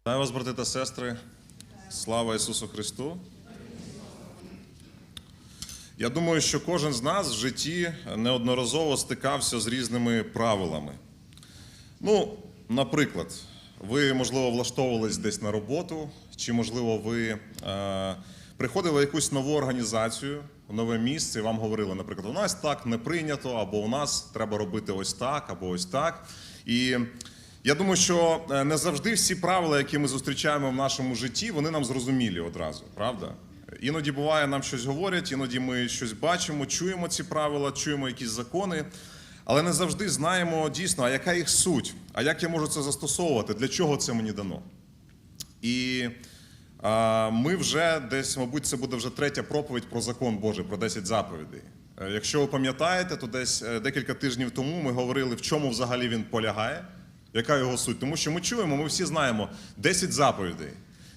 Вітаю вас, брати та сестри. Слава Ісусу Христу. Я думаю, що кожен з нас в житті неодноразово стикався з різними правилами. Ну, наприклад, ви, можливо, влаштовувались десь на роботу, чи, можливо, ви е, приходили в якусь нову організацію, в нове місце, і вам говорили, наприклад, у нас так не прийнято, або у нас треба робити ось так, або ось так. І я думаю, що е, не завжди всі правила, які ми зустрічаємо в нашому житті, вони нам зрозумілі одразу, правда? Іноді буває, нам щось говорять, іноді ми щось бачимо, чуємо ці правила, чуємо якісь закони, але не завжди знаємо дійсно, а яка їх суть, а як я можу це застосовувати, для чого це мені дано. І а, ми вже десь, мабуть, це буде вже третя проповідь про закон Божий, про 10 заповідей. Е, Якщо ви пам'ятаєте, то десь е, декілька тижнів тому ми говорили, в чому взагалі він полягає, яка його суть. Тому що ми чуємо, ми всі знаємо 10 заповідей.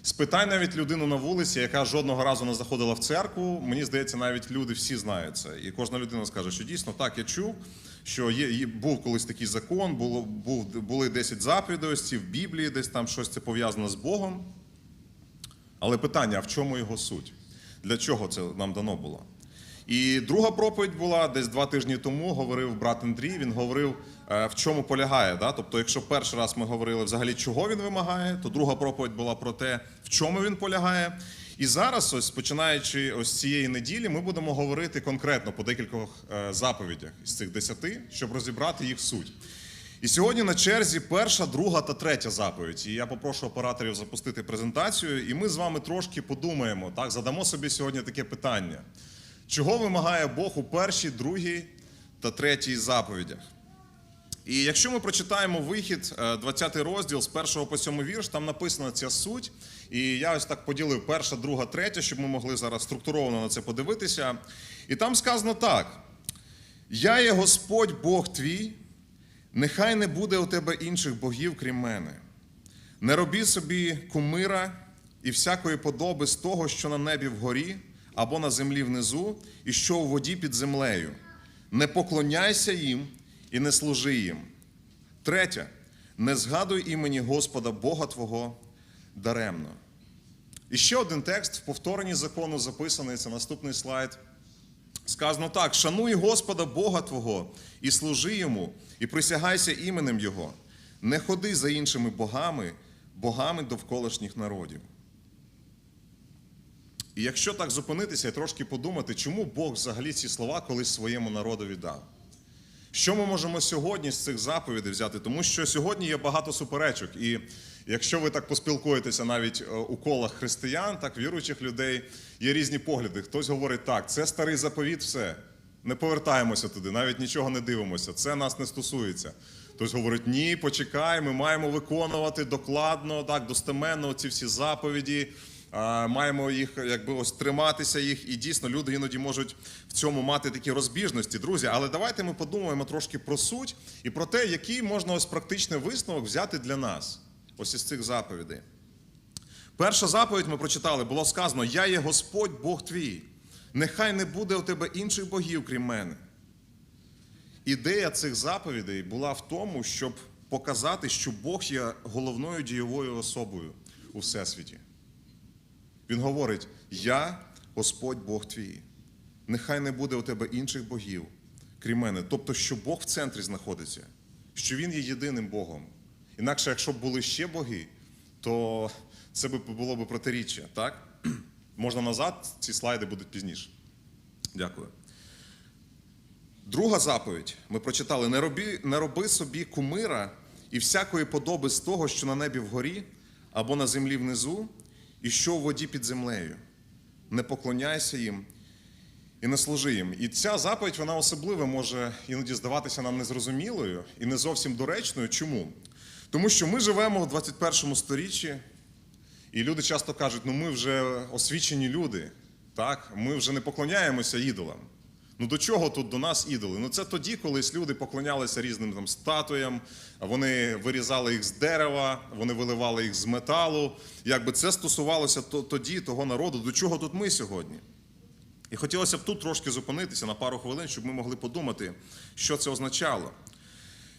Спитай навіть людину на вулиці, яка жодного разу не заходила в церкву. Мені здається, навіть люди всі знають це. І кожна людина скаже, що дійсно так, я чув, що є, був колись такий закон, було, був, були 10 заповідей, ось в Біблії, десь там щось це пов'язано з Богом. Але питання: а в чому його суть? Для чого це нам дано було? І друга проповідь була десь два тижні тому. Говорив брат Андрій. Він говорив, в чому полягає. Да? Тобто, якщо перший раз ми говорили взагалі, чого він вимагає, то друга проповідь була про те, в чому він полягає. І зараз, ось починаючи ось цієї неділі, ми будемо говорити конкретно по декількох е, заповідях із цих десяти, щоб розібрати їх суть. І сьогодні на черзі перша, друга та третя заповідь. І я попрошу операторів запустити презентацію, і ми з вами трошки подумаємо, так, задамо собі сьогодні таке питання. Чого вимагає Бог у першій, другій та третій заповідях? І якщо ми прочитаємо вихід, е, 20 розділ з 1 по 7 вірш, там написана ця суть. І я ось так поділив перша, друга, третя, щоб ми могли зараз структуровано на це подивитися. І там сказано так: Я є Господь Бог твій, нехай не буде у тебе інших богів, крім мене. Не роби собі кумира і всякої подоби з того, що на небі вгорі, або на землі внизу, і що у воді під землею. Не поклоняйся їм і не служи їм. Третє. Не згадуй імені Господа Бога Твого даремно. І ще один текст в повторенні закону записаний, це наступний слайд. Сказано так: шануй Господа Бога Твого і служи йому, і присягайся іменем Його. Не ходи за іншими богами, богами довколишніх народів. І якщо так зупинитися і трошки подумати, чому Бог взагалі ці слова колись своєму народові дав? Що ми можемо сьогодні з цих заповідей взяти? Тому що сьогодні є багато суперечок. І якщо ви так поспілкуєтеся навіть е, у колах християн, так віруючих людей, є різні погляди. Хтось говорить, так, це старий заповіт, все. Не повертаємося туди, навіть нічого не дивимося. Це нас не стосується. Хтось говорить, ні, почекай, ми маємо виконувати докладно, так, достеменно ці всі заповіді. Маємо їх якби ось триматися їх, і дійсно люди іноді можуть в цьому мати такі розбіжності, друзі. Але давайте ми подумаємо трошки про суть і про те, який можна ось практичний висновок взяти для нас, ось із цих заповідей. Перша заповідь ми прочитали, було сказано: Я є Господь Бог твій. Нехай не буде у тебе інших богів, крім мене. Ідея цих заповідей була в тому, щоб показати, що Бог є головною дієвою особою у всесвіті. Він говорить: Я Господь Бог твій. Нехай не буде у тебе інших богів, крім мене. Тобто, що Бог в центрі знаходиться, що Він є єдиним Богом. Інакше, якщо б були ще боги, то це б було б протиріччя, так? Можна назад, ці слайди будуть пізніше. Дякую. Друга заповідь ми прочитали: не роби, не роби собі кумира і всякої подоби з того, що на небі вгорі, або на землі внизу, і що в воді під землею. Не поклоняйся їм і не служи їм. І ця заповідь, вона особливо може іноді здаватися нам незрозумілою і не зовсім доречною. Чому? Тому що ми живемо в 21 сторіччі, і люди часто кажуть, ну ми вже освічені люди, так? ми вже не поклоняємося ідолам. Ну до чого тут до нас ідоли? Ну це тоді, колись люди поклонялися різним там статуям, вони вирізали їх з дерева, вони виливали їх з металу. Якби це стосувалося тоді того народу, до чого тут ми сьогодні? І хотілося б тут трошки зупинитися на пару хвилин, щоб ми могли подумати, що це означало.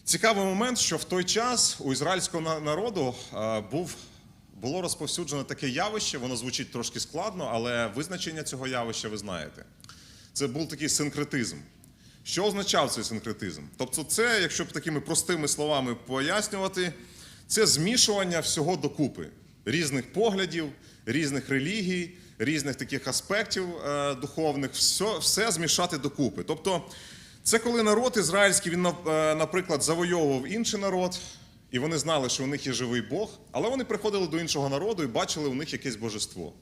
Цікавий момент, що в той час у ізраїльського народу був було розповсюджено таке явище, воно звучить трошки складно, але визначення цього явища ви знаєте. Це був такий синкретизм. Що означав цей синкретизм? Тобто, це, якщо б такими простими словами пояснювати, це змішування всього докупи різних поглядів, різних релігій, різних таких аспектів е, духовних, все, все змішати докупи. Тобто, це коли народ ізраїльський, він, е, наприклад, завойовував інший народ, і вони знали, що у них є живий Бог, але вони приходили до іншого народу і бачили у них якесь божество.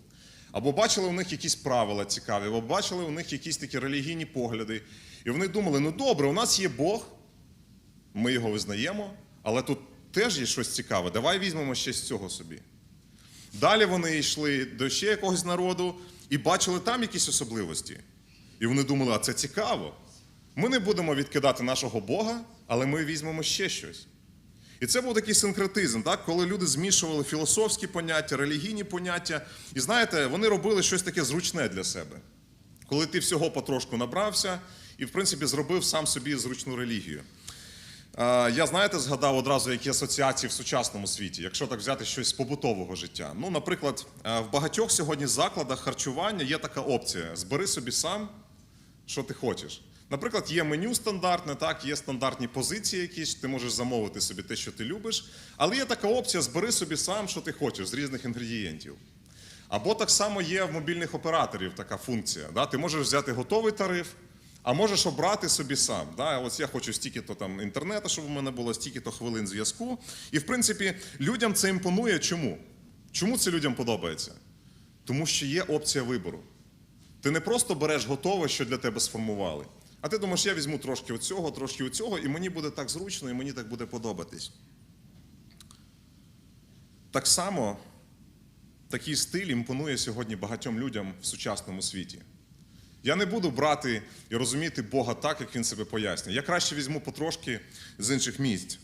Або бачили у них якісь правила цікаві, або бачили у них якісь такі релігійні погляди. І вони думали: ну добре, у нас є Бог, ми його визнаємо, але тут теж є щось цікаве. Давай візьмемо ще з цього собі. Далі вони йшли до ще якогось народу і бачили там якісь особливості. І вони думали, а це цікаво. Ми не будемо відкидати нашого Бога, але ми візьмемо ще щось. І це був такий синкретизм, так? коли люди змішували філософські поняття, релігійні поняття. І знаєте, вони робили щось таке зручне для себе. Коли ти всього потрошку набрався і, в принципі, зробив сам собі зручну релігію. Я, знаєте, згадав одразу, які асоціації в сучасному світі, якщо так взяти щось з побутового життя. Ну, наприклад, в багатьох сьогодні закладах харчування є така опція: збери собі сам, що ти хочеш. Наприклад, є меню стандартне, так, є стандартні позиції якісь, ти можеш замовити собі те, що ти любиш, але є така опція: збери собі сам, що ти хочеш з різних інгредієнтів. Або так само є в мобільних операторів така функція. Да? Ти можеш взяти готовий тариф, а можеш обрати собі сам. Да? Ось я хочу стільки-то там інтернету, щоб у мене було стільки-то хвилин зв'язку. І в принципі людям це імпонує. Чому? Чому це людям подобається? Тому що є опція вибору. Ти не просто береш готове, що для тебе сформували. А ти думаєш, я візьму трошки оцього, трошки оцього, і мені буде так зручно, і мені так буде подобатись. Так само такий стиль імпонує сьогодні багатьом людям в сучасному світі. Я не буду брати і розуміти Бога так, як він себе пояснює. Я краще візьму потрошки з інших місць.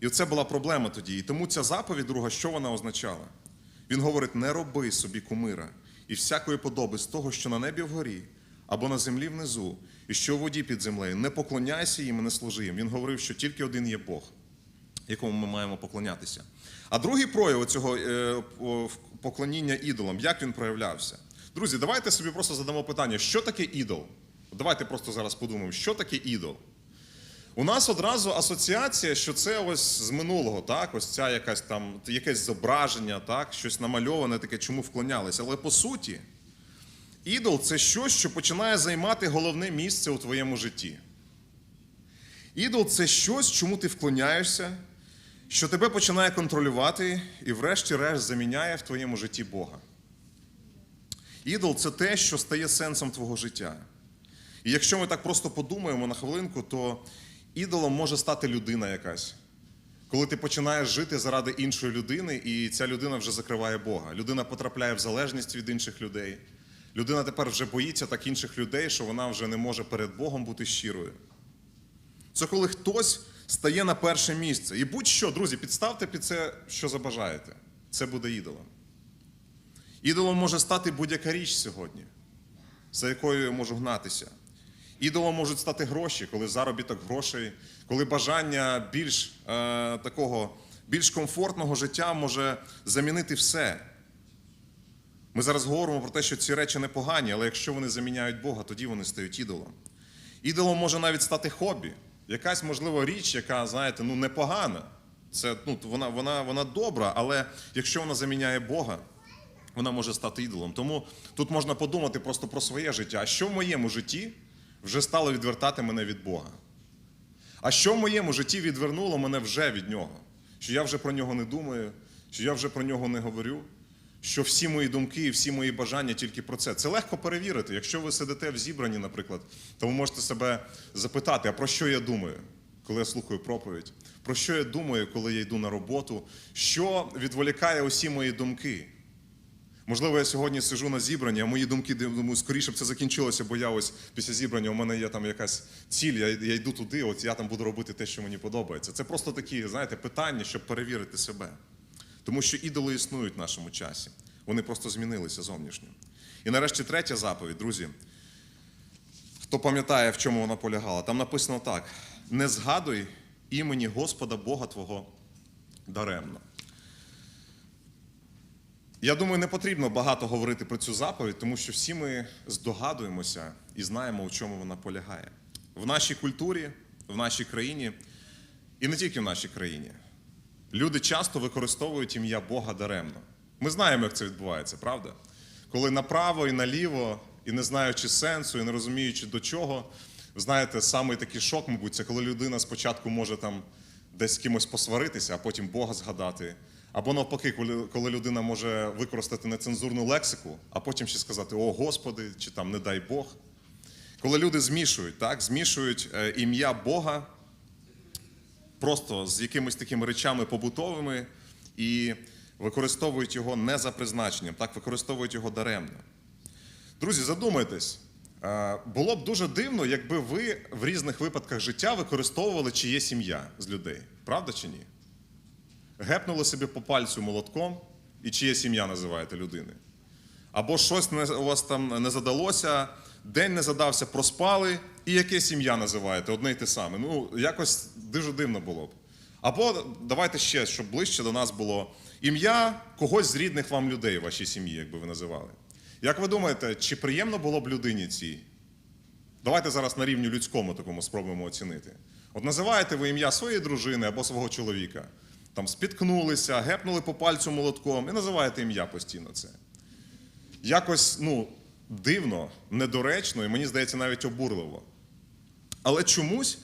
І це була проблема тоді. І тому ця заповідь, друга, що вона означала? Він говорить: не роби собі кумира і всякої подоби з того, що на небі вгорі, або на землі внизу, і що у воді під землею. Не поклоняйся їм і не служи їм. Він говорив, що тільки один є Бог, якому ми маємо поклонятися. А другий прояв цього е, поклоніння ідолам, як він проявлявся? Друзі, давайте собі просто задамо питання, що таке ідол? Давайте просто зараз подумаємо, що таке ідол. У нас одразу асоціація, що це ось з минулого, так, ось ця якась там якесь зображення, так, щось намальоване, таке, чому вклонялися. Але по суті, ідол це щось, що починає займати головне місце у твоєму житті. Ідол це щось, чому ти вклоняєшся, що тебе починає контролювати і, врешті-решт, заміняє в твоєму житті Бога. Ідол це те, що стає сенсом твого життя. І якщо ми так просто подумаємо на хвилинку, то ідолом може стати людина якась. Коли ти починаєш жити заради іншої людини, і ця людина вже закриває Бога. Людина потрапляє в залежність від інших людей. Людина тепер вже боїться так інших людей, що вона вже не може перед Богом бути щирою. Це коли хтось стає на перше місце. І будь-що, друзі, підставте під це, що забажаєте. Це буде ідолом. Ідолом може стати будь-яка річ сьогодні, за якою я можу гнатися. Ідолом можуть стати гроші, коли заробіток грошей, коли бажання більш е, такого, більш комфортного життя може замінити все. Ми зараз говоримо про те, що ці речі непогані, але якщо вони заміняють Бога, тоді вони стають ідолом. Ідолом може навіть стати хобі. Якась, можливо, річ, яка, знаєте, ну непогана. Це, ну, вона, вона, вона добра, але якщо вона заміняє Бога, вона може стати ідолом. Тому тут можна подумати просто про своє життя. А що в моєму житті вже стало відвертати мене від Бога? А що в моєму житті відвернуло мене вже від нього? Що я вже про нього не думаю, що я вже про нього не говорю, що всі мої думки і всі мої бажання тільки про це. Це легко перевірити. Якщо ви сидите в зібранні, наприклад, то ви можете себе запитати, а про що я думаю, коли я слухаю проповідь? Про що я думаю, коли я йду на роботу? Що відволікає усі мої думки? Можливо, я сьогодні сижу на зібранні, а мої думки думаю, скоріше б це закінчилося, бо я ось після зібрання у мене є там якась ціль, я, я йду туди, от я там буду робити те, що мені подобається. Це просто такі, знаєте, питання, щоб перевірити себе. Тому що ідоли існують в нашому часі. Вони просто змінилися зовнішньо. І нарешті третя заповідь, друзі. Хто пам'ятає, в чому вона полягала? Там написано так: не згадуй імені Господа Бога Твого даремно. Я думаю, не потрібно багато говорити про цю заповідь, тому що всі ми здогадуємося і знаємо, у чому вона полягає. В нашій культурі, в нашій країні, і не тільки в нашій країні, люди часто використовують ім'я Бога даремно. Ми знаємо, як це відбувається, правда? Коли направо і наліво, і не знаючи сенсу, і не розуміючи до чого, знаєте, самий такий шок, мабуть, це коли людина спочатку може там десь з кимось посваритися, а потім Бога згадати. Або навпаки, коли, людина може використати нецензурну лексику, а потім ще сказати О Господи, чи там не дай Бог. Коли люди змішують, так, змішують е, ім'я Бога просто з якимись такими речами побутовими і використовують його не за призначенням, так використовують його даремно. Друзі, задумайтесь, е, було б дуже дивно, якби ви в різних випадках життя використовували чиє сім'я з людей. Правда чи ні? Гепнули собі по пальцю молотком і чиє сім'я називаєте людини. Або щось у вас там не задалося, день не задався, проспали, і яке сім'я називаєте? Одне й те саме. Ну, якось дуже дивно було б. Або давайте ще, щоб ближче до нас було ім'я когось з рідних вам людей в вашій сім'ї, якби ви називали. Як ви думаєте, чи приємно було б людині цій? Давайте зараз на рівні людському такому спробуємо оцінити. От називаєте ви ім'я своєї дружини або свого чоловіка, там спіткнулися, гепнули по пальцю молотком і називаєте ім'я постійно це. Якось ну, дивно, недоречно, і мені здається, навіть обурливо. Але чомусь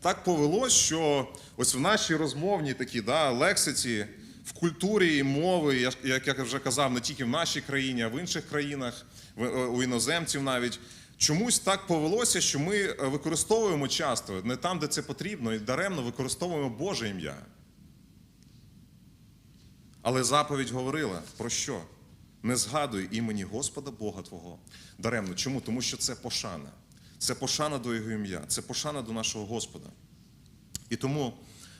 так повелось, що ось в нашій розмовній такій да, лексиці, в культурі і мови, як я вже казав, не тільки в нашій країні, а в інших країнах, е, у іноземців навіть. Чомусь так повелося, що ми е, використовуємо часто не там, де це потрібно, і даремно використовуємо Боже ім'я. Але заповідь говорила про що? Не згадуй імені Господа Бога Твого даремно. Чому? Тому що це пошана. Це пошана до Його ім'я, це пошана до нашого Господа. І тому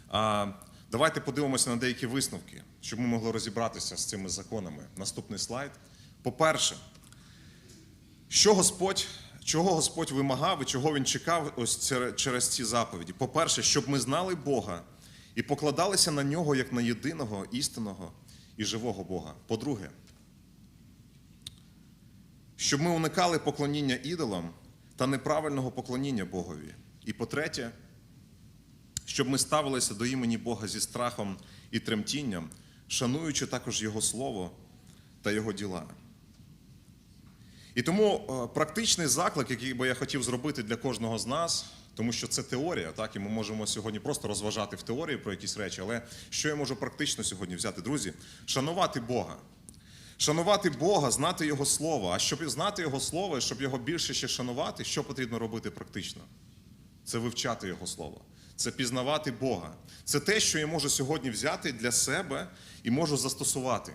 а, давайте подивимося на деякі висновки, щоб ми могли розібратися з цими законами. Наступний слайд. По-перше, що Господь, чого Господь вимагав і чого Він чекав ось через ці заповіді? По-перше, щоб ми знали Бога і покладалися на нього як на єдиного, істинного і живого Бога. По-друге, щоб ми уникали поклоніння ідолам та неправильного поклоніння Богові. І по-третє, щоб ми ставилися до імені Бога зі страхом і тремтінням, шануючи також Його Слово та Його діла. І тому е, практичний заклик, який би я хотів зробити для кожного з нас, тому що це теорія, так, і ми можемо сьогодні просто розважати в теорії про якісь речі, але що я можу практично сьогодні взяти, друзі? Шанувати Бога. Шанувати Бога, знати Його Слово. А щоб знати Його Слово, щоб його більше ще шанувати, що потрібно робити практично? Це вивчати Його Слово, це пізнавати Бога. Це те, що я можу сьогодні взяти для себе і можу застосувати.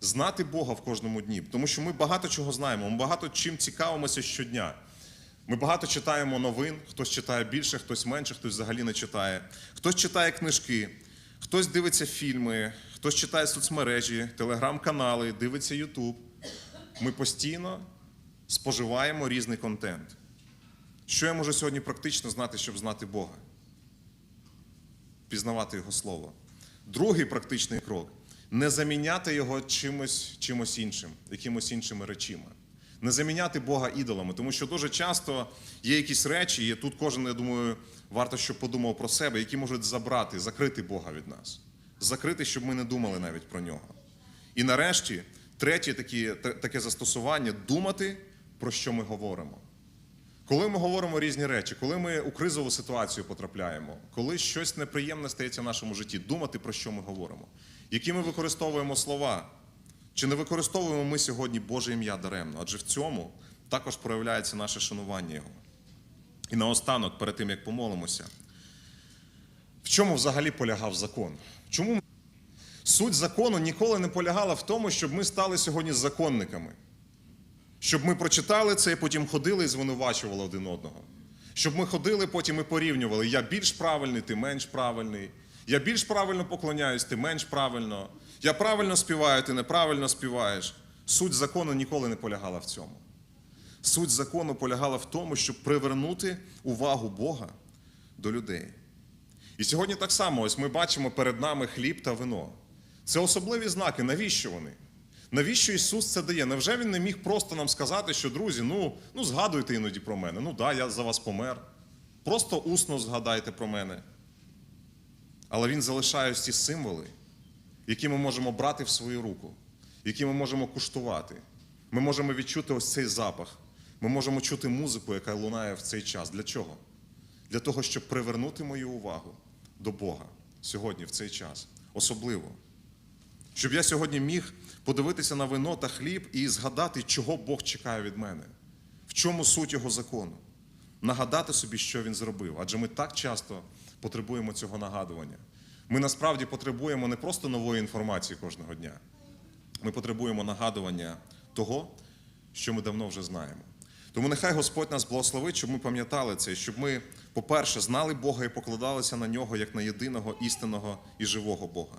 Знати Бога в кожному дні. Тому що ми багато чого знаємо, ми багато чим цікавимося щодня. Ми багато читаємо новин, хтось читає більше, хтось менше, хтось взагалі не читає. Хтось читає книжки, хтось дивиться фільми, хтось читає соцмережі, телеграм-канали, дивиться Ютуб. Ми постійно споживаємо різний контент. Що я можу сьогодні практично знати, щоб знати Бога? Пізнавати Його Слово. Другий практичний крок не заміняти його чимось, чимось іншим, якимось іншими речима. Не заміняти Бога ідолами, тому що дуже часто є якісь речі, і тут кожен, я думаю, варто, щоб подумав про себе, які можуть забрати, закрити Бога від нас. Закрити, щоб ми не думали навіть про нього. І нарешті, третє такі, та- таке застосування думати, про що ми говоримо. Коли ми говоримо різні речі, коли ми у кризову ситуацію потрапляємо, коли щось неприємне стається в нашому житті, думати про що ми говоримо, які ми використовуємо слова, чи не використовуємо ми сьогодні Боже ім'я даремно? Адже в цьому також проявляється наше шанування Його. І наостанок, перед тим як помолимося, чому взагалі полягав закон? Чому суть закону ніколи не полягала в тому, щоб ми стали сьогодні законниками? Щоб ми прочитали це і потім ходили і звинувачували один одного. Щоб ми ходили потім і порівнювали: я більш правильний, ти менш правильний. Я більш правильно поклоняюсь, ти менш правильно. Я правильно співаю, ти неправильно співаєш. Суть закону ніколи не полягала в цьому. Суть закону полягала в тому, щоб привернути увагу Бога до людей. І сьогодні так само, ось ми бачимо перед нами хліб та вино. Це особливі знаки. Навіщо вони? Навіщо Ісус це дає? Невже Він не міг просто нам сказати, що друзі, ну, ну згадуйте іноді про мене. Ну да, я за вас помер. Просто усно згадайте про мене. Але Він залишає ось ці символи, які ми можемо брати в свою руку, які ми можемо куштувати. Ми можемо відчути ось цей запах. Ми можемо чути музику, яка лунає в цей час. Для чого? Для того, щоб привернути мою увагу до Бога сьогодні, в цей час. Особливо. Щоб я сьогодні міг подивитися на вино та хліб і згадати, чого Бог чекає від мене, в чому суть Його закону. Нагадати собі, що він зробив. Адже ми так часто потребуємо цього нагадування. Ми насправді потребуємо не просто нової інформації кожного дня. Ми потребуємо нагадування того, що ми давно вже знаємо. Тому нехай Господь нас благословить, щоб ми пам'ятали це, щоб ми, по-перше, знали Бога і покладалися на нього як на єдиного істинного і живого Бога.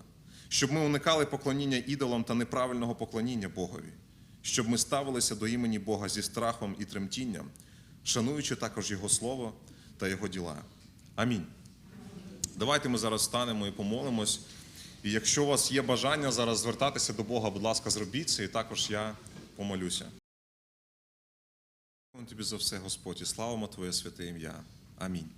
Щоб ми уникали поклоніння ідолам та неправильного поклоніння Богові, щоб ми ставилися до імені Бога зі страхом і тремтінням, шануючи також Його Слово та Його діла. Амінь. Давайте ми зараз станемо і помолимось. І якщо у вас є бажання зараз звертатися до Бога, будь ласка, зробіть це, і також я помолюся. Тобі за все, Господь, і славимо Твоє святе ім'я. Амінь.